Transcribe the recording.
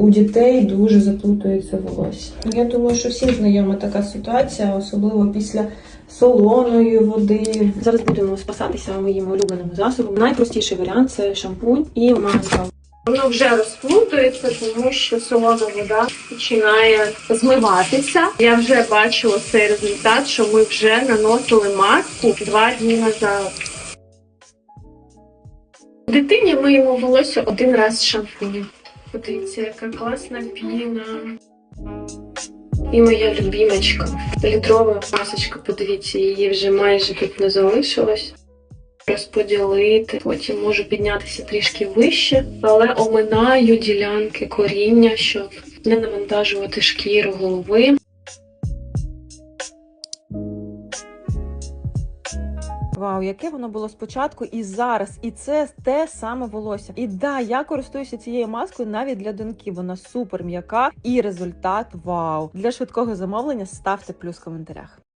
У дітей дуже заплутується волосся. Я думаю, що всім знайома така ситуація, особливо після солоної води. Зараз будемо спасатися моїми улюбленими засобами. Найпростіший варіант це шампунь і маска. Воно вже розплутується, тому що солона вода починає змиватися. Я вже бачила цей результат, що ми вже наносили маску два дні назад. Дитині миємо волосся один раз шампунем. Подивіться, яка класна піна. І моя любімочка. Літрова масочка, подивіться, її вже майже тут не залишилось. Розподілити, потім можу піднятися трішки вище, але оминаю ділянки коріння, щоб не навантажувати шкіру голови. Вау, яке воно було спочатку і зараз, і це те саме волосся. І да, я користуюся цією маскою навіть для доньки. Вона супер м'яка і результат вау. Для швидкого замовлення ставте плюс в коментарях.